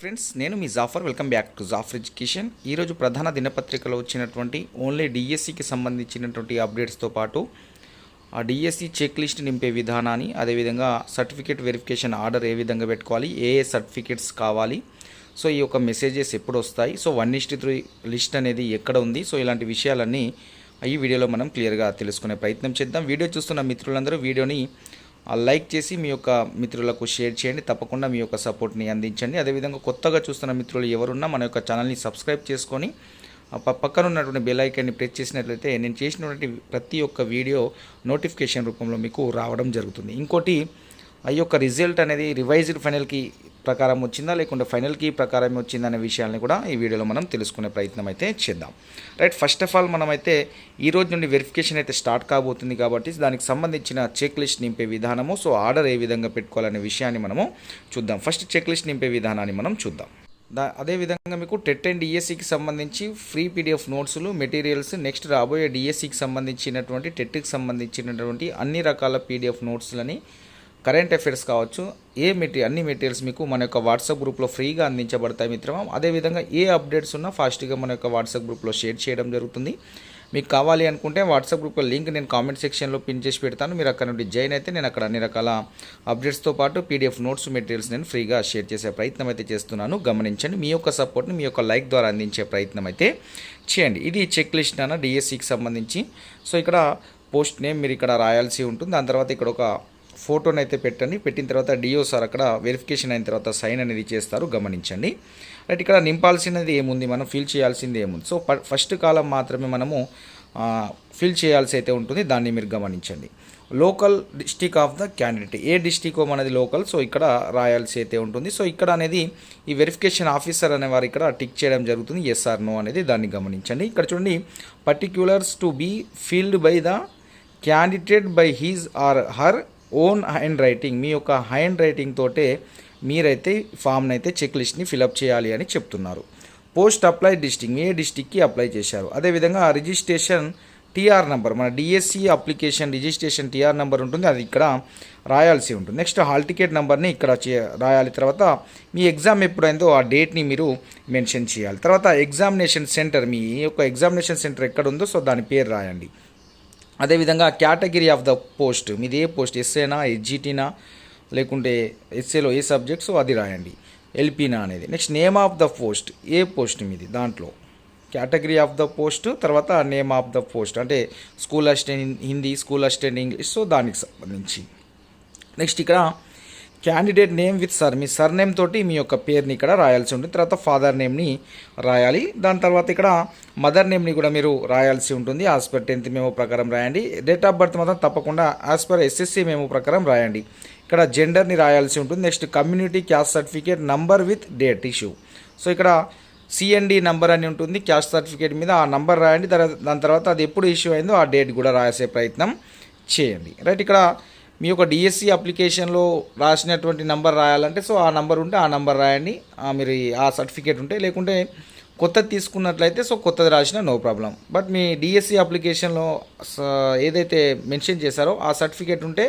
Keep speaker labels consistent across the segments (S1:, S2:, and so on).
S1: Friends నేను మీ Jafar. Welcome back to Jafar education. ఈరోజు ప్రధాన దినపత్రికలో వచ్చినటువంటి ఓన్లీ డిఎస్సికి సంబంధించినటువంటి అప్డేట్స్తో పాటు ఆ డిఎస్సి చెక్ లిస్ట్ నింపే విధానాన్ని అదేవిధంగా సర్టిఫికేట్ వెరిఫికేషన్ ఆర్డర్ ఏ విధంగా పెట్టుకోవాలి ఏ ఏ సర్టిఫికేట్స్ కావాలి సో ఈ యొక్క మెసేజెస్ ఎప్పుడు వస్తాయి so one is to three list అనేది ఎక్కడ ఉంది సో ఇలాంటి విషయాలన్నీ ఈ వీడియోలో మనం క్లియర్గా తెలుసుకునే ప్రయత్నం చేద్దాం. వీడియో చూస్తున్న మిత్రులందరూ వీడియోని లైక్ చేసి మీ యొక్క మిత్రులకు షేర్ చేయండి. తప్పకుండా మీ యొక్క సపోర్ట్ని అందించండి. అదేవిధంగా కొత్తగా చూస్తున్న మిత్రులు ఎవరున్నా మన యొక్క ఛానల్ని సబ్స్క్రైబ్ చేసుకొని ఆ పక్కన ఉన్నటువంటి బెల్ ఐకాన్ని ప్రెస్ చేసినట్లయితే నేను చేసినటువంటి ప్రతి ఒక్క వీడియో నోటిఫికేషన్ రూపంలో మీకు రావడం జరుగుతుంది. ఇంకోటి ఆ యొక్క రిజల్ట్ అనేది రివైజ్డ్ ఫైనల్కి ప్రకారం వచ్చిందా లేకుంటే ఫైనల్కి ప్రకారం వచ్చిందనే విషయాన్ని కూడా ఈ వీడియోలో మనం తెలుసుకునే ప్రయత్నం అయితే చేద్దాం. రైట్ ఫస్ట్ ఆఫ్ ఆల్ మనమైతే ఈ రోజు నుండి వెరిఫికేషన్ అయితే స్టార్ట్ కాబోతుంది కాబట్టి దానికి సంబంధించిన చెక్ లిస్ట్ నింపే విధానము సో ఆర్డర్ ఏ విధంగా పెట్టుకోవాలనే విషయాన్ని మనము చూద్దాం. ఫస్ట్ చెక్ లిస్ట్ నింపే విధానాన్ని మనం చూద్దాం. దా అదేవిధంగా మీకు టెట్ అండ్ డిఎస్సికి సంబంధించి ఫ్రీ పీడిఎఫ్ నోట్స్లు మెటీరియల్స్ నెక్స్ట్ రాబోయే డిఎస్సికి సంబంధించినటువంటి టెట్కి సంబంధించినటువంటి అన్ని రకాల పీడిఎఫ్ నోట్స్లని కరెంట్ అఫైర్స్ కావచ్చు ఏ మెటీరియల్ అన్ని మెటీరియల్స్ మీకు మన యొక్క వాట్సాప్ గ్రూప్లో ఫ్రీగా అందించబడతాయి మిత్రమా. అదేవిధంగా ఏ అప్డేట్స్ ఉన్నా ఫాస్ట్గా మన యొక్క వాట్సాప్ గ్రూప్లో షేర్ చేయడం జరుగుతుంది. మీకు కావాలి అనుకుంటే వాట్సాప్ గ్రూప్లో లింక్ నేను కామెంట్ సెక్షన్లో పిన్ చేసి పెడతాను. మీరు అక్కడ నుండి జాయిన్ అయితే నేను అక్కడ అన్ని రకాల అప్డేట్స్తో పాటు పీడిఎఫ్ నోట్స్ మెటీరియల్స్ నేను ఫ్రీగా షేర్ చేసే ప్రయత్నం అయితే చేస్తున్నాను. గమనించండి మీ యొక్క సపోర్ట్ని మీ యొక్క లైక్ ద్వారా అందించే ప్రయత్నం అయితే చేయండి. ఇది చెక్ లిస్ట్ అన్న డిఎస్సికి సంబంధించి. సో ఇక్కడ పోస్ట్ నేమ్ మీరు ఇక్కడ రాయాల్సి ఉంటుంది. దాని తర్వాత ఇక్కడ ఒక ఫోటోని అయితే పెట్టండి. పెట్టిన తర్వాత డిఓ సార్ అక్కడ వెరిఫికేషన్ అయిన తర్వాత సైన్ అనేది చేస్తారు. గమనించండి. రైట్ ఇక్కడ నింపాల్సినది ఏముంది? మనం ఫిల్ చేయాల్సింది ఏముంది? సో ఫస్ట్ కాలం మాత్రమే మనము ఫిల్ చేయాల్సి అయితే ఉంటుంది. దాన్ని మీరు గమనించండి. Local district of the candidate. A district మనది లోకల్. సో ఇక్కడ రాయాల్సి అయితే ఉంటుంది. సో ఇక్కడ అనేది ఈ వెరిఫికేషన్ ఆఫీసర్ అనేవారు ఇక్కడ టిక్ చేయడం జరుగుతుంది. ఎస్ ఆర్ నో అనేది దాన్ని గమనించండి. ఇక్కడ చూడండి. Particulars to be filled by the candidate by his or her own handwriting మీ యొక్క హ్యాండ్ రైటింగ్ తోటే మీరైతే ఫామ్ని అయితే చెక్ లిస్ట్ని ఫిలప్ చేయాలి అని చెప్తున్నారు. పోస్ట్ అప్లై డిస్టిక్ ఏ డిస్టిక్కి అప్లై చేశారు? అదేవిధంగా రిజిస్ట్రేషన్ టీఆర్ నెంబర్ మన DSC application registration TR number ఉంటుంది అది ఇక్కడ రాయాల్సి ఉంటుంది. నెక్స్ట్ హాల్ టికెట్ నెంబర్ని ఇక్కడ చే రాయాలి. తర్వాత మీ ఎగ్జామ్ ఎప్పుడైందో ఆ డేట్ని మీరు మెన్షన్ చేయాలి. తర్వాత ఎగ్జామినేషన్ సెంటర్ మీ యొక్క ఎగ్జామినేషన్ సెంటర్ ఎక్కడ ఉందో సో దాని పేరు రాయండి. అదేవిధంగా కేటగిరీ ఆఫ్ ద పోస్ట్ మీది ఏ పోస్ట్? ఎస్ఏనా హెచ్జిటీనా లేకుంటే ఎస్ఏలో ఏ సబ్జెక్ట్స్ అది రాయండి. ఎల్పీనా అనేది. Next name of the post A post మీది? దాంట్లో. కేటగిరీ ఆఫ్ ద పోస్ట్ తర్వాత నేమ్ ఆఫ్ ద పోస్ట్ అంటే school assistant Hindi school assistant English so దానికి సంబంధించి. నెక్స్ట్ ఇక్కడ క్యాండిడేట్ నేమ్ విత్ సర్ మీ సర్ నేమ్ తోటి మీ యొక్క పేరుని ఇక్కడ రాయాల్సి ఉంటుంది. తర్వాత ఫాదర్ నేమ్ని రాయాలి. దాని తర్వాత ఇక్కడ మదర్ నేమ్ని కూడా మీరు రాయాల్సి ఉంటుంది. యాజ్ పర్ టెన్త్ మేము ప్రకారం రాయండి. డేట్ ఆఫ్ బర్త్ మాత్రం తప్పకుండా యాజ్ పర్ ఎస్ఎస్సి మేము ప్రకారం రాయండి. ఇక్కడ జెండర్ని రాయాల్సి ఉంటుంది. Next community caste certificate number with date issue so ఇక్కడ సిఎన్డి నంబర్ అని ఉంటుంది. క్యాస్ట్ సర్టిఫికేట్ మీద ఆ నంబర్ రాయండి. తర్వాత దాని తర్వాత అది ఎప్పుడు ఇష్యూ అయిందో ఆ డేట్ కూడా రాసే ప్రయత్నం చేయండి. రైట్ ఇక్కడ మీ యొక్క డిఎస్సి అప్లికేషన్లో రాసినటువంటి నంబర్ రాయాలంటే సో ఆ నంబర్ ఉంటే ఆ నంబర్ రాయండి. ఆ మీరు ఆ సర్టిఫికేట్ ఉంటే లేకుంటే కొత్తది తీసుకున్నట్లయితే సో కొత్తది రాసినా నో ప్రాబ్లం బట్ మీ డిఎస్సి అప్లికేషన్లో స- ఏదైతే మెన్షన్ చేశారో ఆ సర్టిఫికేట్ ఉంటే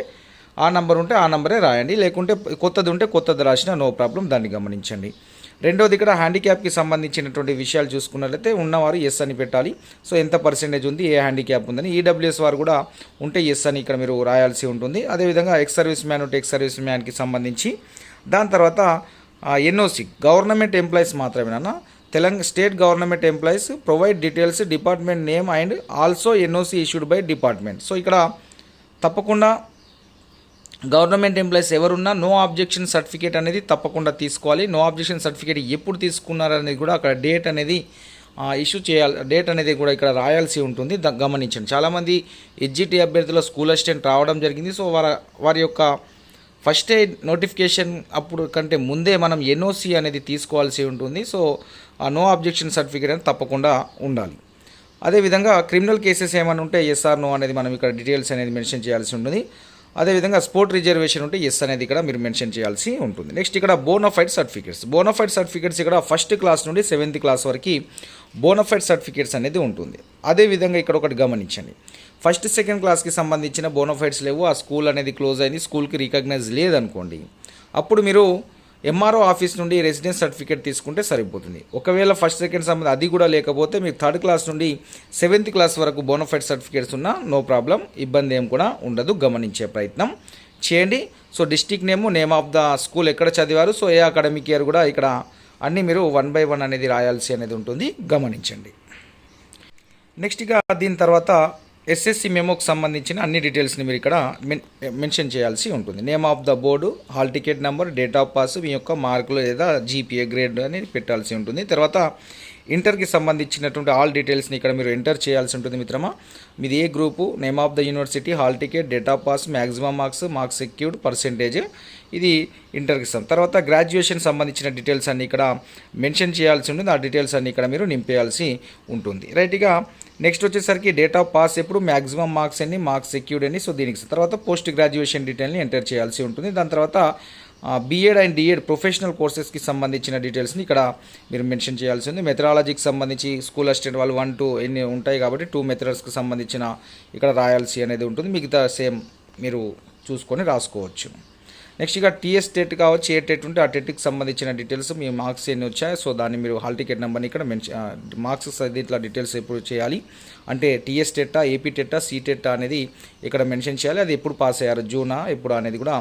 S1: ఆ నంబర్ ఉంటే ఆ నంబరే రాయండి. లేకుంటే కొత్తది ఉంటే కొత్తది రాసినా నో ప్రాబ్లం దాన్ని గమనించండి. రెండోది ఇక్కడ హ్యాండిక్యాప్కి సంబంధించినటువంటి విషయాలు చూసుకున్నట్లయితే ఉన్నవారు ఎస్ అని పెట్టాలి. సో ఎంత పర్సెంటేజ్ ఉంది ఏ హ్యాండిక్యాప్ ఉందని. ఈడబ్ల్యూఎస్ వారు కూడా ఉంటే ఎస్ అని ఇక్కడ మీరు రాయాల్సి ఉంటుంది. అదేవిధంగా ఎక్స్ సర్వీస్ మ్యాన్ ఉంటే ఎక్స్ సర్వీస్ మ్యాన్కి సంబంధించి. దాని తర్వాత ఎన్ఓసి గవర్నమెంట్ ఎంప్లాయీస్ మాత్రమేనా Telangana state government employees provide details department name and also NOC issued by department so ఇక్కడ తప్పకుండా గవర్నమెంట్ ఎంప్లాయీస్ ఎవరున్నా నో ఆబ్జెక్షన్ సర్టిఫికేట్ అనేది తప్పకుండా తీసుకోవాలి. నో ఆబ్జెక్షన్ సర్టిఫికేట్ ఎప్పుడు తీసుకున్నారు అనేది కూడా అక్కడ డేట్ అనేది ఇష్యూ చేయాలి డేట్ అనేది కూడా ఇక్కడ రాయాల్సి ఉంటుంది. ద- గమనించండి. చాలామంది హెచ్జిటి అభ్యర్థుల స్కూల్ అసిస్టెంట్ రావడం జరిగింది. సో వారి వారి యొక్క ఫస్ట్ ఎయిడ్ నోటిఫికేషన్ అప్పుడు కంటే ముందే మనం ఎన్ఓసి అనేది తీసుకోవాల్సి ఉంటుంది. సో ఆ నో ఆబ్జెక్షన్ సర్టిఫికేట్ అనేది తప్పకుండా ఉండాలి. అదేవిధంగా క్రిమినల్ కేసెస్ ఏమైనా ఉంటే ఎస్ఆర్ నో అనేది మనం ఇక్కడ డీటెయిల్స్ అనేది మెన్షన్ చేయాల్సి ఉంటుంది. అదేవిధంగా స్పోర్ట్ రిజర్వేషన్ ఉంటే ఎస్ అనేది ఇక్కడ మీరు మెన్షన్ చేయాల్సి ఉంటుంది. నెక్స్ట్ ఇక్కడ బోనఫైడ్ సర్టిఫికేట్స్ బోనఫైడ్ సర్టిఫికేట్స్ ఇక్కడ ఫస్ట్ క్లాస్ నుండి సెవెంత్ క్లాస్ వరకు బోనఫైడ్ సర్టిఫికేట్స్ అనేది ఉంటుంది. అదేవిధంగా ఇక్కడ ఒకటి గమనించండి. ఫస్ట్ సెకండ్ క్లాస్కి సంబంధించిన బోనఫైడ్స్ లేవు. ఆ స్కూల్ అనేది క్లోజ్ అయింది. స్కూల్కి రికగ్నైజ్ లేదనుకోండి. అప్పుడు మీరు ఎంఆర్ఓ ఆఫీస్ నుండి రెసిడెన్స్ సర్టిఫికేట్ తీసుకుంటే సరిపోతుంది. ఒకవేళ ఫస్ట్ సెకండ్ సంబంధం అది కూడా లేకపోతే మీకు థర్డ్ క్లాస్ నుండి సెవెంత్ క్లాస్ వరకు బోనఫైడ్ సర్టిఫికేట్స్ ఉన్నా నో ప్రాబ్లం ఇబ్బంది ఏం కూడా ఉండదు గమనించే ప్రయత్నం చేయండి. So district name name of the school ఎక్కడ చదివారు? సో ఏ అకాడమిక్ ఇయర్ కూడా ఇక్కడ అన్నీ మీరు వన్ బై వన్ అనేది రాయాల్సి అనేది ఉంటుంది. గమనించండి. నెక్స్ట్ ఇక దీని తర్వాత ఎస్ఎస్సి మెమోకి సంబంధించిన అన్ని డీటెయిల్స్ని మీరు ఇక్కడ మెన్ మెన్షన్ చేయాల్సి ఉంటుంది. Name of the board hall ticket number date of pass మీ యొక్క మార్కులు లేదా జీపీఏ గ్రేడ్ అనేది పెట్టాల్సి ఉంటుంది. తర్వాత ఇంటర్కి సంబంధించినటువంటి ఆల్ డీటెయిల్స్ని ఇక్కడ మీరు ఎంటర్ చేయాల్సి ఉంటుంది మిత్రమా. మీది ఏ group name of the university hall ticket date of pass maximum marks marks secured percentage ఇది ఇంటర్కి తర్వాత గ్రాడ్యుయేషన్ సంబంధించిన డీటెయిల్స్ అన్ని ఇక్కడ మెన్షన్ చేయాల్సి ఉంటుంది. ఆ డీటెయిల్స్ అన్ని ఇక్కడ మీరు నింపేయాల్సి ఉంటుంది. రైట్గా నెక్స్ట్ వచ్చేసరికి డేట్ ఆఫ్ పాస్ ఎప్పుడు? మ్యాక్సిమం మార్క్స్ ఎన్ని? మార్క్స్ సెక్యూర్డ్ అని సో దీనికి తర్వాత పోస్ట్ గ్రాడ్యుయేషన్ డీటెయిల్ని ఎంటర్ చేయాల్సి ఉంటుంది. దాని తర్వాత బీఎడ్ అండ్ డిఎడ్ ప్రొఫెషనల్ కోర్సెస్కి సంబంధించిన డీటెయిల్స్ని ఇక్కడ మీరు మెన్షన్ చేయాల్సి ఉంది. మెథడాలజీకి సంబంధించి స్కూల్ అసిస్టెంట్ వాళ్ళు వన్ టూ ఎన్ని ఉంటాయి కాబట్టి టూ మెథడ్స్కి సంబంధించిన ఇక్కడ రాయాల్సి అనేది ఉంటుంది. మిగతా సేమ్ మీరు చూసుకొని రాసుకోవచ్చు. నెక్స్ట్ ఇక టీఎస్ టెట్ కావచ్చు ఏ టెట్ ఉంటే ఆ టెట్కి సంబంధించిన డీటెయిల్స్ మీ మార్క్స్ ఎన్ని వచ్చాయి సో దాన్ని మీరు హాల్ టికెట్ నెంబర్ని ఇక్కడ మెన్షన్ మార్క్స్ దీంట్లో డీటెయిల్స్ ఎప్పుడు చేయాలి. అంటే టీఎస్ టెట్టా ఏపీ టెట్టా సి టెట్టా అనేది ఇక్కడ మెన్షన్ చేయాలి. అది ఎప్పుడు పాస్ అయ్యారు? జూనా ఎప్పుడు అనేది కూడా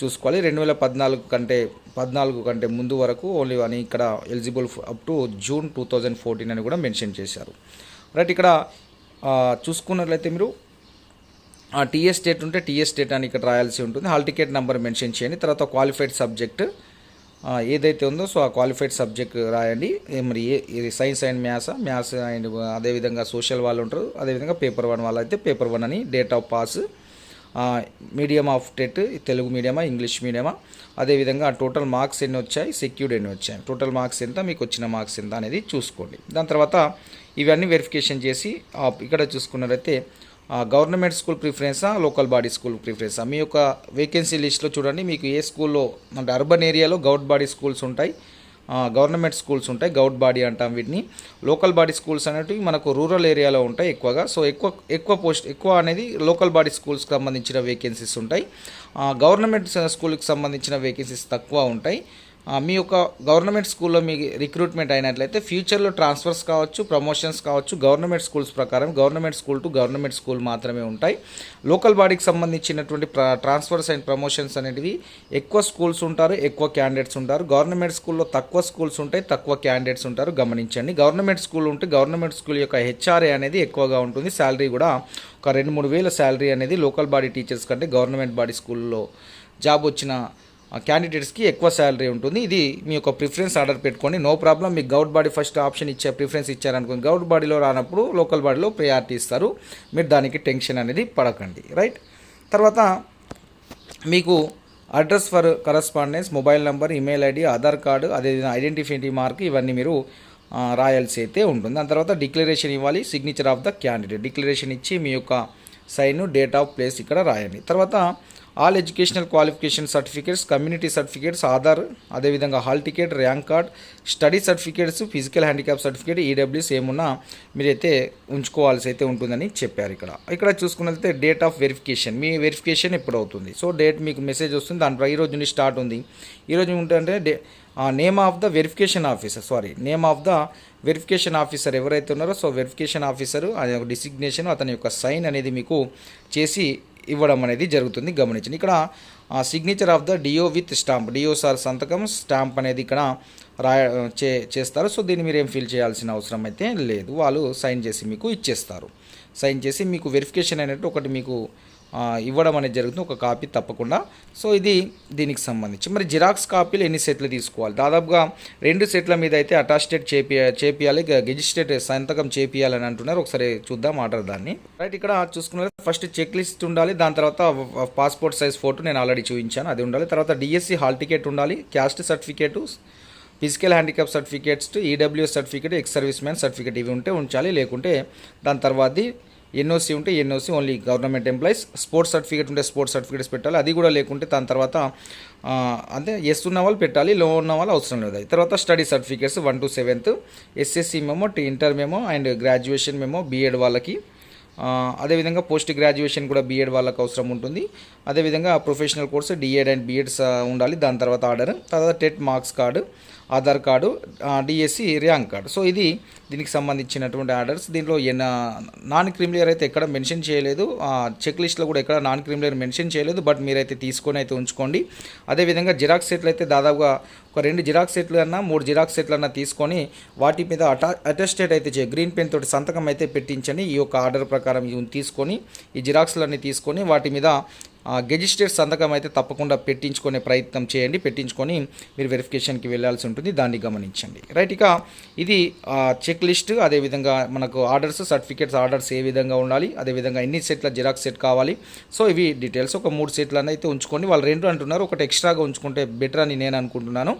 S1: చూసుకోవాలి. రెండు వేల పద్నాలుగు కంటే పద్నాలుగు కంటే ముందు వరకు ఓన్లీ అని ఇక్కడ eligible up to June two thousand fourteen అని కూడా మెన్షన్ చేశారు. రైట్ ఇక్కడ చూసుకున్నట్లయితే మీరు ఆ టీఎస్ డేట్ ఉంటే టీఎస్ డేట్ అని ఇక్కడ రాయాల్సి ఉంటుంది. హాల్ టికెట్ నెంబర్ మెన్షన్ చేయండి. తర్వాత క్వాలిఫైడ్ సబ్జెక్ట్ ఏదైతే ఉందో సో ఆ క్వాలిఫైడ్ సబ్జెక్ట్ రాయండి. మరి ఏ ఇది science and maths maths and అదేవిధంగా సోషల్ వాళ్ళు ఉంటారు. అదేవిధంగా పేపర్ వన్ వాళ్ళు అయితే పేపర్ వన్ అని date of pass medium of TET Telugu మీడియమా English మీడియమా అదేవిధంగా టోటల్ మార్క్స్ ఎన్ని వచ్చాయి సెక్యూర్డ్ ఎన్ని వచ్చాయి టోటల్ మార్క్స్ ఎంత మీకు వచ్చిన మార్క్స్ ఎంత అనేది చూసుకోండి. దాని తర్వాత ఇవన్నీ వెరిఫికేషన్ చేసి ఇక్కడ చూసుకున్నట్లయితే గవర్నమెంట్ స్కూల్ ప్రిఫరెన్సా లోకల్ బాడీ స్కూల్ ప్రిఫరెన్సా మీ యొక్క వేకెన్సీ లిస్ట్లో చూడండి మీకు ఏ స్కూల్లో అంటే అర్బన్ ఏరియాలో గౌట్ బాడీ స్కూల్స్ ఉంటాయి గవర్నమెంట్ స్కూల్స్ ఉంటాయి గౌట్ బాడీ అంటాం వీటిని. లోకల్ బాడీ స్కూల్స్ అనేటివి మనకు రూరల్ ఏరియాలో ఉంటాయి ఎక్కువగా. సో ఎక్కువ ఎక్కువ పోస్ట్ ఎక్కువ అనేది లోకల్ బాడీ స్కూల్స్కి సంబంధించిన వేకెన్సీస్ ఉంటాయి. గవర్నమెంట్ స్కూల్కి సంబంధించిన వేకెన్సీస్ తక్కువ ఉంటాయి. మీ యొక్క గవర్నమెంట్ స్కూల్లో మీ రిక్రూట్మెంట్ అయినట్లయితే ఫ్యూచర్లో ట్రాన్స్ఫర్స్ కావచ్చు ప్రమోషన్స్ కావచ్చు గవర్నమెంట్ స్కూల్స్ ప్రకారం government school to government school మాత్రమే ఉంటాయి. లోకల్ బాడీకి సంబంధించినటువంటి ట్రాన్స్ఫర్స్ అండ్ ప్రమోషన్స్ అనేటివి ఎక్కువ స్కూల్స్ ఉంటారు ఎక్కువ క్యాండిడేట్స్ ఉంటారు. గవర్నమెంట్ స్కూల్లో తక్కువ స్కూల్స్ ఉంటాయి తక్కువ క్యాండిడేట్స్ ఉంటారు. గమనించండి గవర్నమెంట్ స్కూల్ ఉంటే గవర్నమెంట్ స్కూల్ యొక్క హెచ్ఆర్ఏ అనేది ఎక్కువగా ఉంటుంది. శాలరీ కూడా ఒక రెండు మూడు వేల శాలరీ అనేది లోకల్ బాడీ టీచర్స్ కంటే గవర్నమెంట్ బాడీ స్కూల్లో జాబ్ వచ్చిన క్యాండిడేట్స్కి ఎక్కువ శాలరీ ఉంటుంది. ఇది మీ యొక్క ప్రిఫరెన్స్ ఆర్డర్ పెట్టుకోండి. నో ప్రాబ్లం మీకు గౌట్ బాడీ ఫస్ట్ ఆప్షన్ ఇచ్చే ప్రిఫరెన్స్ ఇచ్చారనుకోండి. గౌట్ బాడీలో రానప్పుడు లోకల్ బాడీలో ప్రయారిటీ ఇస్తారు. మీరు దానికి టెన్షన్ అనేది పడకండి. రైట్ తర్వాత మీకు address for correspondence mobile number email ID Aadhaar card అదేవిధంగా ఐడెంటిఫిటీ మార్క్ ఇవన్నీ మీరు రాయాల్సి అయితే ఉంటుంది. దాని తర్వాత డిక్లరేషన్ ఇవ్వాలి. Signature of the candidate declaration ఇచ్చి మీ యొక్క సైన్ డేట్ ఆఫ్ ప్లేస్ ఇక్కడ రాయండి. తర్వాత all educational qualification certificates community certificates Aadhaar అదేవిధంగా hall ticket rank card study certificates physical handicap certificate EWS ఏమున్నా మీరైతే ఉంచుకోవాల్సి అయితే ఉంటుందని చెప్పారు ఇక్కడ. ఇక్కడ చూసుకున్నట్లయితే డేట్ ఆఫ్ వెరిఫికేషన్. మీ వెరిఫికేషన్ ఎప్పుడు అవుతుంది సో డేట్ మీకు మెసేజ్ వస్తుంది. దాని ఈ రోజు నుండి స్టార్ట్ ఉంది. ఈరోజు ఏంటంటే ఉంటే name of the verification officer sorry name of the verification officer ఎవరైతే ఉన్నారో సో వెరిఫికేషన్ ఆఫీసర్ ఆయన యొక్క డిసిగ్నేషన్ అతని యొక్క సైన్ అనేది మీకు చేసి ఇవ్వడం అనేది జరుగుతుంది. గమనించండి. ఇక్కడ signature of the DO with stamp DO sir సంతకం స్టాంప్ అనేది ఇక్కడ రాయ చే చేస్తారు. సో దీన్ని మీరు ఏం ఫిల్ చేయాల్సిన అవసరం అయితే లేదు. వాళ్ళు సైన్ చేసి మీకు ఇచ్చేస్తారు. సైన్ చేసి మీకు వెరిఫికేషన్ అయినట్టు ఒకటి మీకు ఇవ్వడం అనేది జరుగుతుంది. ఒక కాపీ తప్పకుండా. సో ఇది దీనికి సంబంధించి. మరి జిరాక్స్ కాపీలు ఎన్ని సెట్లు తీసుకోవాలి? దాదాపుగా రెండు సెట్ల మీద అయితే అటాస్టెడ్ చేపి చేపియాలి. గెజిస్టేట్ సంతకం చేపియాలని అంటున్నారు. ఒకసారి చూద్దాం ఆర్డర్ దాన్ని. రైట్ ఇక్కడ చూసుకున్నారు ఫస్ట్ చెక్ లిస్ట్ ఉండాలి. దాని తర్వాత పాస్పోర్ట్ సైజ్ ఫోటో నేను ఆల్రెడీ చూపించాను. అది ఉండాలి. తర్వాత డిఎస్సి హాల్ టికెట్ ఉండాలి. Caste certificate physical handicap certificates EWS certificate ex service man certificate ఇవి ఉంటే ఉంచాలి. లేకుంటే దాని తర్వాతది ఎన్ఓసి ఉంటే NOC only government employees. Sports certificate ఉంటే స్పోర్ట్స్ సర్టిఫికేట్స్ పెట్టాలి. అది కూడా లేకుంటే దాని తర్వాత అంటే ఎస్ ఉన్న వాళ్ళు పెట్టాలి లో ఉన్న వాళ్ళు అవసరం లేదు. తర్వాత study certificates one to seventh SSC memo inter memo and graduation memo BEd వాళ్ళకి. అదేవిధంగా పోస్ట్ గ్రాడ్యుయేషన్ కూడా బీఎడ్ వాళ్ళకి అవసరం ఉంటుంది. అదేవిధంగా professional course DEd and BEds ఉండాలి. దాని తర్వాత ఆర్డర్ తర్వాత TET marks card Aadhaar card DSC rank card. So ఇది దీనికి సంబంధించినటువంటి ఆర్డర్స్. దీంట్లో ఎన్న నాన్ క్రిమిలియర్ అయితే ఎక్కడ మెన్షన్ చేయలేదు. చెక్ లిస్ట్లో కూడా ఎక్కడ నాన్ క్రిమిలియర్ మెన్షన్ చేయలేదు బట్ మీరైతే తీసుకొని అయితే ఉంచుకోండి. అదేవిధంగా జిరాక్స్ సెట్లు అయితే దాదాపుగా ఒక రెండు జిరాక్స్ సెట్లు అన్నా మూడు జిరాక్స్ సెట్లు అన్నా తీసుకొని వాటి మీద అటా అటెస్టేట్ అయితే చే గ్రీన్ పెన్ తోటి సంతకం అయితే పెట్టించండి. ఈ యొక్క ఆర్డర్ ప్రకారం ఇవి తీసుకొని ఈ జిరాక్స్లన్నీ తీసుకొని వాటి మీద గెజిస్టర్ సంతకం అయితే తప్పకుండా పెట్టించుకునే ప్రయత్నం చేయండి. పెట్టించుకొని మీరు వెరిఫికేషన్కి వెళ్ళాల్సి ఉంటుంది. దాన్ని గమనించండి. రైట్ ఇక ఇది చెక్ లిస్ట్ అదేవిధంగా మనకు ఆర్డర్స్ సర్టిఫికేట్స్ ఆర్డర్స్ ఏ విధంగా ఉండాలి అదేవిధంగా ఎన్ని సెట్ల జిరాక్స్ సెట్ కావాలి. సో ఇవి డీటెయిల్స్ ఒక మూడు సెట్లు అయితే ఉంచుకోండి. వాళ్ళు రెండు అంటున్నారు. ఒకటి ఎక్స్ట్రాగా ఉంచుకుంటే బెటర్ అని నేను అనుకుంటున్నాను.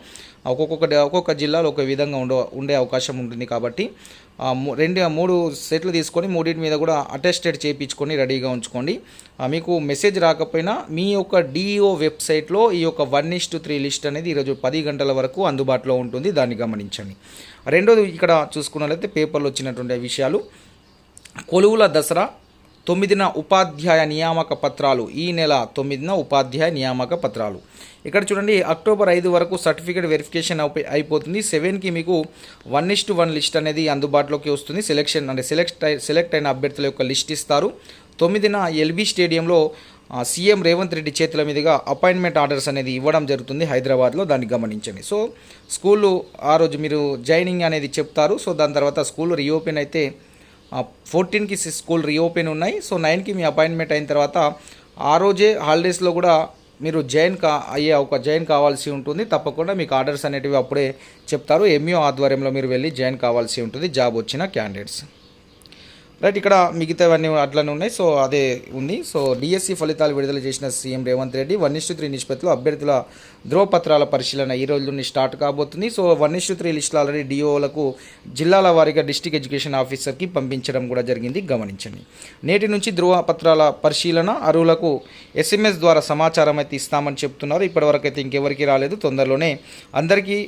S1: ఒక్కొక్క ఒక్కొక్క జిల్లాలో ఒక విధంగా ఉండే ఉండే అవకాశం ఉంటుంది కాబట్టి రెండు మూడు సెట్లు తీసుకొని మూడింటి మీద కూడా అటెస్టెడ్ చేయించుకొని రెడీగా ఉంచుకోండి. మీకు మెసేజ్ రాకపోయినా మీ యొక్క డిఈఓ వెబ్సైట్లో ఈ యొక్క one is to three list అనేది ఈరోజు పది గంటల వరకు అందుబాటులో ఉంటుంది. దాన్ని గమనించండి. రెండోది ఇక్కడ చూసుకున్నట్లయితే పేపర్లో వచ్చినటువంటి విషయాలు. కొలువుల దసరా తొమ్మిదిన ఉపాధ్యాయ నియామక పత్రాలు. ఈ నెల తొమ్మిదిన ఉపాధ్యాయ నియామక పత్రాలు. ఇక్కడ చూడండి అక్టోబర్ ఐదు వరకు సర్టిఫికేట్ వెరిఫికేషన్ అయిపోతుంది. సెవెన్కి మీకు one is to one list అనేది అందుబాటులోకి వస్తుంది. సెలెక్షన్ అంటే సెలెక్ట్ సెలెక్ట్ అయిన అభ్యర్థుల యొక్క లిస్ట్ ఇస్తారు. తొమ్మిదిన ఎల్బీ స్టేడియంలో సీఎం రేవంత్ రెడ్డి చేతుల మీదుగా అపాయింట్మెంట్ ఆర్డర్స్ అనేది ఇవ్వడం జరుగుతుంది హైదరాబాద్లో. దాన్ని గమనించండి. సో స్కూళ్ళు ఆ రోజు మీరు జాయినింగ్ అనేది చెప్తారు. సో దాని తర్వాత స్కూల్ రీఓపెన్ అయితే ఫోర్టీన్కి స్కూల్ రీఓపెన్ ఉన్నాయి. సో నైన్కి మీ అపాయింట్మెంట్ అయిన తర్వాత ఆ రోజే హాలిడేస్లో కూడా మీరు జాయిన్ కా అయ్యే ఒక జాయిన్ కావాల్సి ఉంటుంది. తప్పకుండా మీకు ఆర్డర్స్ అనేటివి అప్పుడే చెప్తారు. ఎంఈఓ ఆధ్వర్యంలో మీరు వెళ్ళి జాయిన్ కావాల్సి ఉంటుంది. జాబ్ వచ్చిన క్యాండిడేట్స్. రైట్ ఇక్కడ మిగతావన్నీ అట్లనే ఉన్నాయి. సో అదే ఉంది. సో డిఎస్సి ఫలితాలు విడుదల చేసిన CM Revanth Reddy one is to three నిష్పత్తిలో అభ్యర్థుల ధ్రువపత్రాల పరిశీలన ఈ రోజు నుండి స్టార్ట్ కాబోతుంది. So one is to three లిస్టులు ఆల్రెడీ డిఓలకు జిల్లాల వారీగా డిస్టిక్ ఎడ్యుకేషన్ ఆఫీసర్కి పంపించడం కూడా జరిగింది. గమనించండి. నేటి నుంచి ధ్రువపత్రాల పరిశీలన అర్హులకు ఎస్ఎంఎస్ ద్వారా సమాచారం అయితే ఇస్తామని చెప్తున్నారు. ఇప్పటివరకు అయితే ఇంకెవరికి రాలేదు. తొందరలోనే అందరికీ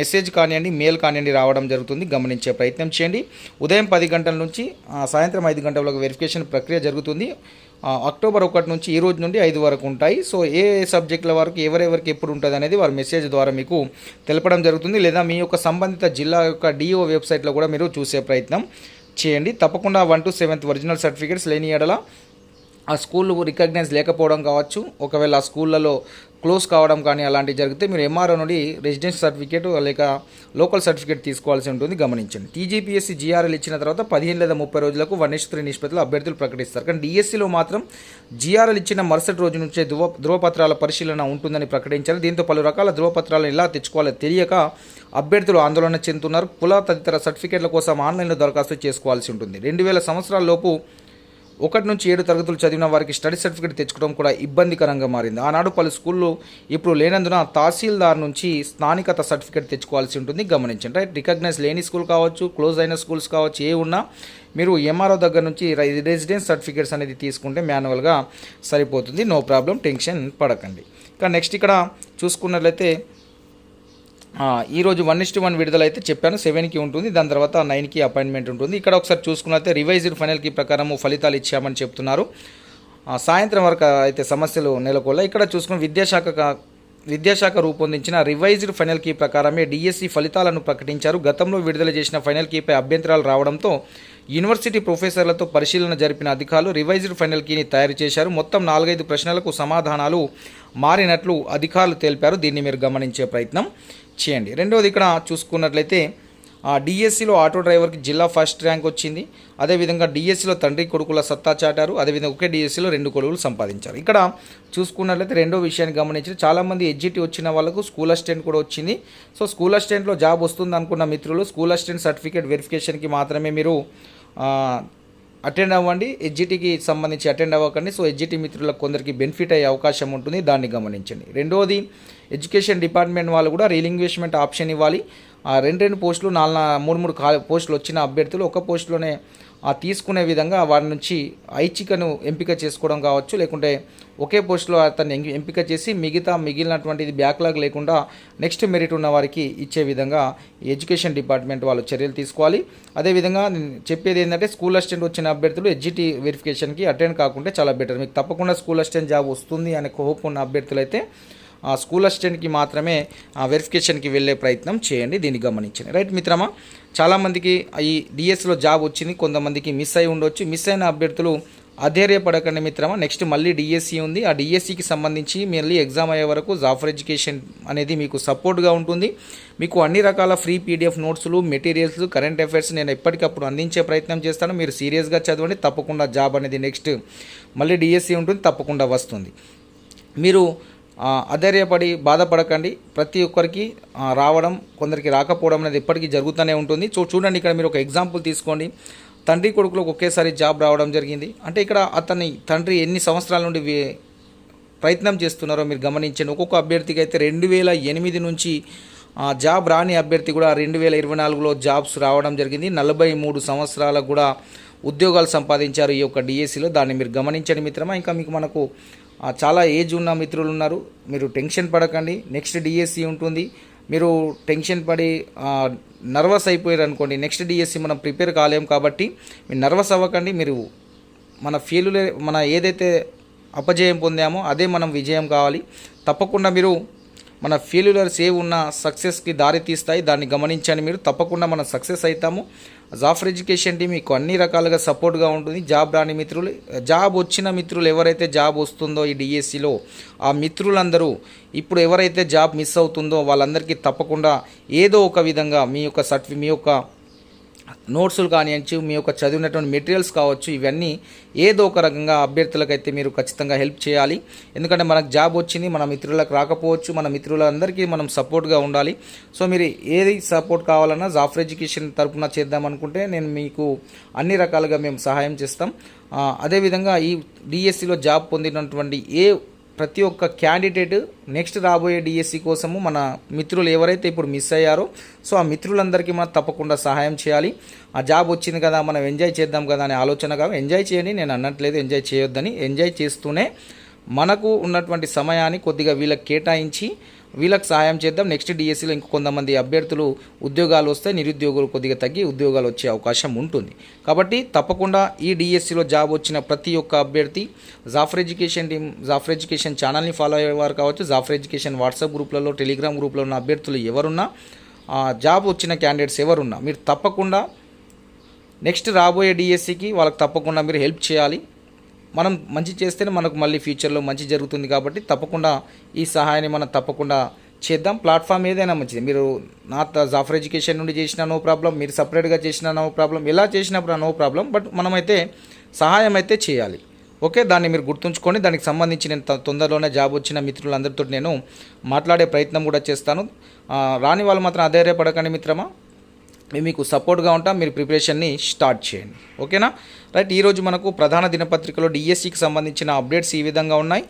S1: మెసేజ్ కానివ్వండి మెయిల్ కానివ్వండి రావడం జరుగుతుంది. గమనించే ప్రయత్నం చేయండి. ఉదయం పది గంటల నుంచి సాయంత్రం ఐదు గంటల వెరిఫికేషన్ ప్రక్రియ జరుగుతుంది. అక్టోబర్ ఒకటి నుంచి ఈ రోజు నుండి ఐదు వరకు ఉంటాయి. సో ఏ ఏ సబ్జెక్టుల వరకు ఎవరెవరికి ఎప్పుడు ఉంటుంది అనేది వారి మెసేజ్ ద్వారా మీకు తెలపడం జరుగుతుంది. లేదా మీ యొక్క సంబంధిత జిల్లా యొక్క డిఓ వెబ్సైట్లో కూడా మీరు చూసే ప్రయత్నం చేయండి. తప్పకుండా one to seventh original certificates లేని ఎడల ఆ స్కూల్ రికగ్నైజ్ లేకపోవడం కావచ్చు ఒకవేళ ఆ స్కూళ్ళలో క్లోజ్ కావడం కానీ అలాంటివి జరిగితే మీరు ఎంఆర్ఓ నుండి రెసిడెన్స్ సర్టిఫికేట్ లేక లోకల్ సర్టిఫికేట్ తీసుకోవాల్సి ఉంటుంది గమనించండి. టీజీపీఎస్సీ జీఆర్ఎల్ ఇచ్చిన తర్వాత పదిహేను లేదా ముప్పై రోజులకు వన్ త్రీ నిష్పత్తిలో అభ్యర్థులు ప్రకటిస్తారు. కానీ డిఎస్సిలో మాత్రం జీఆర్ఎల్ ఇచ్చిన మరుసటి రోజు నుంచే ధృవ ధృవపత్రాల పరిశీలన ఉంటుందని ప్రకటించారు. దీంతో పలు రకాల ధృవపత్రాలను ఎలా తెచ్చుకోవాలో తెలియక అభ్యర్థులు ఆందోళన చెందుతున్నారు. కుల తదితర సర్టిఫికేట్ల కోసం ఆన్లైన్లో దరఖాస్తు చేసుకోవాల్సి ఉంటుంది. రెండు వేల సంవత్సరాల లోపు ఒకటి నుంచి ఏడు తరగతులు చదివిన వారికి స్టడీ సర్టిఫికేట్ తెచ్చుకోవడం కూడా ఇబ్బందికరంగా మారింది. ఆనాడు పలు స్కూళ్ళు ఇప్పుడు లేనందున తహసీల్దార్ నుంచి స్థానికత సర్టిఫికేట్ తెచ్చుకోవాల్సి ఉంటుంది. గమనించండి రైట్? రికగ్నైజ్ లేని స్కూల్ కావచ్చు క్లోజ్ అయిన స్కూల్స్ కావచ్చు ఏ ఉన్నా మీరు ఎంఆర్ఓ దగ్గర నుంచి రై- రెసిడెన్స్ సర్టిఫికేట్స్ అనేది తీసుకుంటే మాన్యువల్గా సరిపోతుంది. నో ప్రాబ్లం టెన్షన్ పడకండి. ఇంకా నెక్స్ట్ ఇక్కడ చూసుకున్నట్లయితే ఈరోజు వన్ ఇస్ట్ వన్ విడుదల అయితే చెప్పాను సెవెన్కి ఉంటుంది దాని తర్వాత నైన్కి అపాయింట్మెంట్ ఉంటుంది. ఇక్కడ ఒకసారి చూసుకున్నైతే రివైజ్డ్ ఫైనల్కి ప్రకారము ఫలితాలు ఇచ్చామని చెప్తున్నారు. సాయంత్రం వరకు అయితే సమస్యలు నెలకొల్లా. ఇక్కడ చూసుకున్న విద్యాశాఖ విద్యాశాఖ రూపొందించిన రివైజ్డ్ ఫైనల్ కీ ప్రకారమే డిఎస్సి ఫలితాలను ప్రకటించారు. గతంలో విడుదల చేసిన ఫైనల్ కీపై అభ్యంతరాలు రావడంతో యూనివర్సిటీ ప్రొఫెసర్లతో పరిశీలన జరిపిన అధికారులు రివైజ్డ్ ఫైనల్ కీని తయారు చేశారు. మొత్తం నాలుగైదు ప్రశ్నలకు సమాధానాలు మారినట్లు అధికారులు తెలిపారు. దీన్ని మీరు గమనించే ప్రయత్నం. చేయండి. రెండవది ఇక్కడ చూసుకున్నట్లయితే డిఎస్సిలో ఆటో డ్రైవర్కి జిల్లా ఫస్ట్ ర్యాంక్ వచ్చింది. అదేవిధంగా డిఎస్సిలో తండ్రి కొడుకుల సత్తా చాటారు. అదేవిధంగా ఒకే డిఎస్సిలో రెండు కొడుకులు సంపాదించారు. ఇక్కడ చూసుకున్నట్లయితే రెండో విషయాన్ని గమనించి చాలామంది ఎడ్జిటి వచ్చిన వాళ్ళకు స్కూల్ అసిస్టెంట్ కూడా వచ్చింది. సో స్కూల్ అసిస్టెంట్లో జాబ్ వస్తుంది అనుకున్న మిత్రులు స్కూల్ అసిస్టెంట్ సర్టిఫికేట్ వెరిఫికేషన్కి మాత్రమే మీరు అటెండ్ అవ్వండి. ఎడ్జిటీకి సంబంధించి అటెండ్ అవ్వకండి. సో ఎడ్జిటీ మిత్రులకు కొందరికి బెనిఫిట్ అయ్యే అవకాశం ఉంటుంది. దాన్ని గమనించండి. రెండవది ఎడ్యుకేషన్ డిపార్ట్మెంట్ వాళ్ళు కూడా రీలింగ్వేష్మెంట్ ఆప్షన్ ఇవ్వాలి. ఆ రెండు రెండు పోస్టులు నాలుగు మూడు మూడు కా పోస్టులు వచ్చిన అభ్యర్థులు ఒక పోస్టులోనే ఆ తీసుకునే విధంగా వారి నుంచి ఐచ్ఛికను ఎంపిక చేసుకోవడం కావచ్చు లేకుంటే ఒకే పోస్టులో అతన్ని ఎంపిక చేసి మిగతా మిగిలినటువంటిది బ్యాక్లాగ్ లేకుండా నెక్స్ట్ మెరిట్ ఉన్న వారికి ఇచ్చే విధంగా ఎడ్యుకేషన్ డిపార్ట్మెంట్ వాళ్ళు చర్యలు తీసుకోవాలి. అదేవిధంగా నేను చెప్పేది ఏంటంటే స్కూల్ అసిస్టెంట్ వచ్చిన అభ్యర్థులు ఎడ్జిటీ వెరిఫికేషన్కి అటెండ్ కాకుంటే చాలా బెటర్. మీకు తప్పకుండా స్కూల్ అసిస్టెంట్ జాబ్ వస్తుంది అనే హోప్ ఉన్న అభ్యర్థులు అయితే స్కూల్ అసిస్టెంట్కి మాత్రమే ఆ వెరిఫికేషన్కి వెళ్ళే ప్రయత్నం చేయండి దీన్ని గమనించండి. రైట్ మిత్రమా చాలామందికి ఈ డిఎస్లో జాబ్ వచ్చింది కొంతమందికి మిస్ అయి ఉండొచ్చు. మిస్ అయిన అభ్యర్థులు అధైర్యపడకండి మిత్రమా నెక్స్ట్ మళ్ళీ డిఎస్సి ఉంది. ఆ డిఎస్సికి సంబంధించి మళ్ళీ ఎగ్జామ్ అయ్యే వరకు జాఫర్ ఎడ్యుకేషన్ అనేది మీకు సపోర్ట్గా ఉంటుంది. మీకు అన్ని రకాల ఫ్రీ పీడిఎఫ్ నోట్స్లు మెటీరియల్స్ కరెంట్ అఫైర్స్ నేను ఎప్పటికప్పుడు అందించే ప్రయత్నం చేస్తాను. మీరు సీరియస్గా చదవండి తప్పకుండా జాబ్ అనేది నెక్స్ట్ మళ్ళీ డిఎస్సి ఉంటుంది తప్పకుండా వస్తుంది. మీరు అధైర్యపడి బాధపడకండి. ప్రతి ఒక్కరికి రావడం కొందరికి రాకపోవడం అనేది ఎప్పటికీ జరుగుతూనే ఉంటుంది. సో చూడండి ఇక్కడ మీరు ఒక ఎగ్జాంపుల్ తీసుకోండి. తండ్రి కొడుకులకు ఒకేసారి జాబ్ రావడం జరిగింది. అంటే ఇక్కడ అతని తండ్రి ఎన్ని సంవత్సరాల నుండి ప్రయత్నం చేస్తున్నారో మీరు గమనించండి. ఒక్కొక్క అభ్యర్థికి అయితే రెండు వేల ఎనిమిది నుంచి జాబ్ రాని అభ్యర్థి కూడా రెండు వేల ఇరవై నాలుగులో జాబ్స్ రావడం జరిగింది. నలభై మూడు సంవత్సరాలకు కూడా ఉద్యోగాలు సంపాదించారు ఈ యొక్క డిఎస్సిలో దాన్ని మీరు గమనించండి మిత్రమా. ఇంకా మీకు మనకు చాలా ఏజ్ ఉన్న మిత్రులు ఉన్నారు. మీరు టెన్షన్ పడకండి. నెక్స్ట్ డిఎస్సి ఉంటుంది. మీరు టెన్షన్ పడి నర్వస్ అయిపోయారు అనుకోండి నెక్స్ట్ డిఎస్సి మనం ప్రిపేర్ కాలేం కాబట్టి మీరు నర్వస్ అవ్వకండి. మీరు మన ఫెయిల్యూర్ మన ఏదైతే అపజయం పొందామో అదే మనం విజయం కావాలి. తప్పకుండా మీరు మన ఫెయిల్యూర్స్ ఏ ఉన్న సక్సెస్కి దారి తీస్తాయి. దాన్ని గమనించండి మీరు. తప్పకుండా మనం సక్సెస్ అవుతాము జాఫర్ ఎడ్యుకేషన్ టీం మీకు అన్ని రకాలుగా సపోర్ట్గా ఉంటుంది. జాబ్ రాని మిత్రులు జాబ్ వచ్చిన మిత్రులు ఎవరైతే జాబ్ వస్తుందో ఈ డిఎస్సిలో ఆ మిత్రులందరూ ఇప్పుడు ఎవరైతే జాబ్ మిస్ అవుతుందో వాళ్ళందరికీ తప్పకుండా ఏదో ఒక విధంగా మీ యొక్క సర్టిఫి మీ యొక్క నోట్సులు కానివ్వచ్చు మీ యొక్క చదివినటువంటి మెటీరియల్స్ కావచ్చు ఇవన్నీ ఏదో ఒక రకంగా అభ్యర్థులకైతే మీరు ఖచ్చితంగా హెల్ప్ చేయాలి. ఎందుకంటే మనకు జాబ్ వచ్చింది మన మిత్రులకు రాకపోవచ్చు మన మిత్రులందరికీ మనం సపోర్ట్గా ఉండాలి. సో మీరు ఏది సపోర్ట్ కావాలన్నా జాఫర్ ఎడ్యుకేషన్ తరఫున చేద్దామనుకుంటే నేను మీకు అన్ని రకాలుగా మేము సహాయం చేస్తాం. అదేవిధంగా ఈ డిఎస్సిలో జాబ్ పొందినటువంటి ఏ ప్రతి ఒక్క క్యాండిడేట్ నెక్స్ట్ రాబోయే డిఎస్సి కోసము మన మిత్రులు ఎవరైతే ఇప్పుడు మిస్ అయ్యారో సో ఆ మిత్రులందరికీ మనం తప్పకుండా సహాయం చేయాలి. ఆ జాబ్ వచ్చింది కదా మనం ఎంజాయ్ చేద్దాం కదా అనే ఆలోచనగా ఎంజాయ్ చేయండి నేను అన్నట్లేదు ఎంజాయ్ చేయొద్దని. ఎంజాయ్ చేస్తూనే మనకు ఉన్నటువంటి సమయాన్ని కొద్దిగా వీళ్ళకి కేటాయించి వీళ్ళకి సహాయం చేద్దాం. నెక్స్ట్ డిఎస్సిలో ఇంకో కొంతమంది అభ్యర్థులు ఉద్యోగాలు వస్తే నిరుద్యోగులు కొద్దిగా తగ్గి ఉద్యోగాలు వచ్చే అవకాశం ఉంటుంది. కాబట్టి తప్పకుండా ఈ డిఎస్సిలో జాబ్ వచ్చిన ప్రతి ఒక్క అభ్యర్థి Jafar education team Jafar education ఛానల్ని ఫాలో అయ్యేవారు కావచ్చు. జాఫర్ ఎడ్యుకేషన్ వాట్సాప్ గ్రూప్లలో టెలిగ్రామ్ గ్రూప్లో ఉన్న అభ్యర్థులు ఎవరున్నా జాబ్ వచ్చిన క్యాండిడేట్స్ ఎవరున్నా మీరు తప్పకుండా నెక్స్ట్ రాబోయే డిఎస్సికి వాళ్ళకి తప్పకుండా మీరు హెల్ప్ చేయాలి. మనం మంచి చేస్తేనే మనకు మళ్ళీ ఫ్యూచర్లో మంచి జరుగుతుంది కాబట్టి తప్పకుండా ఈ సహాయాన్ని మనం తప్పకుండా చేద్దాం. ప్లాట్ఫామ్ ఏదైనా మంచిది. మీరు నా త- జాఫర్ ఎడ్యుకేషన్ నుండి చేసినా నో ప్రాబ్లం మీరు సపరేట్గా చేసినా నో ప్రాబ్లం ఎలా చేసినప్పుడు నో ప్రాబ్లం బట్ మనమైతే సహాయం అయితే చేయాలి. ఓకే? దాన్ని మీరు గుర్తుంచుకొని దానికి సంబంధించి నేను త- తొందరలోనే జాబ్ వచ్చిన మిత్రులందరితో నేను మాట్లాడే ప్రయత్నం కూడా చేస్తాను. రాని వాళ్ళు మాత్రం అధైర్యపడకండి మిత్రమా? మేము మీకు సపోర్ట్గా ఉంటాం మీరు ప్రిపరేషన్ని స్టార్ట్ చేయండి. ఓకేనా? రైట్ ఈరోజు మనకు ప్రధాన దినపత్రికలో డిఎస్సికి సంబంధించిన అప్డేట్స్ ఈ విధంగా ఉన్నాయి.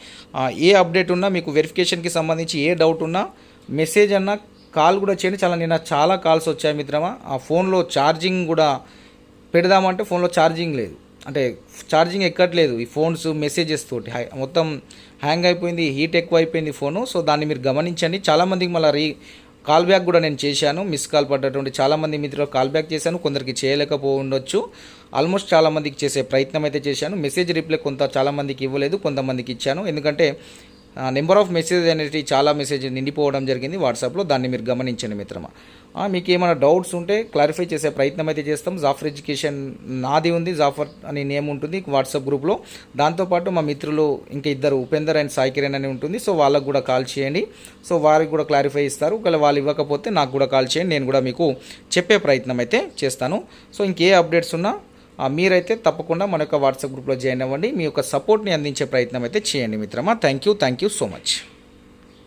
S1: ఏ అప్డేట్ ఉన్నా మీకు వెరిఫికేషన్కి సంబంధించి ఏ డౌట్ ఉన్నా మెసేజ్ అన్నా కాల్ కూడా చేయండి. చాలా నిన్న చాలా కాల్స్ వచ్చాయి మిత్రమా. ఆ ఫోన్లో ఛార్జింగ్ కూడా పెడదామంటే ఫోన్లో ఛార్జింగ్ లేదు. అంటే ఛార్జింగ్ ఎక్కట్లేదు ఈ ఫోన్స్ మెసేజెస్ తోటి. హై- మొత్తం హ్యాంగ్ అయిపోయింది హీట్ ఎక్కువ అయిపోయింది ఫోను సో దాన్ని మీరు గమనించండి. చాలామందికి మళ్ళీ రీ కాల్ బ్యాక్ కూడా నేను చేశాను మిస్ కాల్ పడ్డటువంటి చాలామంది మిత్రులు కాల్ బ్యాక్ చేశాను కొందరికి చేయలేకపో ఉండొచ్చు ఆల్మోస్ట్ చాలామందికి చేసే ప్రయత్నం అయితే చేశాను. మెసేజ్ రిప్లై కొంత చాలామందికి ఇవ్వలేదు కొంతమందికి ఇచ్చాను. ఎందుకంటే నెంబర్ ఆఫ్ మెసేజ్ అనేది చాలా మెసేజ్ నిండిపోవడం జరిగింది వాట్సాప్లో. దాన్ని మీరు గమనించండి మిత్రమా. మీకు ఏమైనా డౌట్స్ ఉంటే క్లారిఫై చేసే ప్రయత్నం అయితే చేస్తాం. జాఫర్ ఎడ్యుకేషన్ నాది ఉంది జాఫర్ అని నేమ్ ఉంటుంది వాట్సాప్ గ్రూప్లో. దాంతోపాటు మా మిత్రులు ఇంకా ఇద్దరు ఉపేందర్ అండ్ సాయి కిరణ్ అని ఉంటుంది. సో వాళ్ళకు కూడా కాల్ చేయండి. సో వారికి కూడా క్లారిఫై ఇస్తారు. ఒకవేళ వాళ్ళు ఇవ్వకపోతే నాకు కూడా కాల్ చేయండి. నేను కూడా మీకు చెప్పే ప్రయత్నం అయితే చేస్తాను. సో ఇంకే అప్డేట్స్ ఉన్నా మీరైతే తప్పకుండా మన యొక్క వాట్సాప్ గ్రూప్లో జాయిన్ అవ్వండి. మీ యొక్క సపోర్ట్ని అందించే ప్రయత్నం అయితే చేయండి మిత్రమా. Thank you thank you so much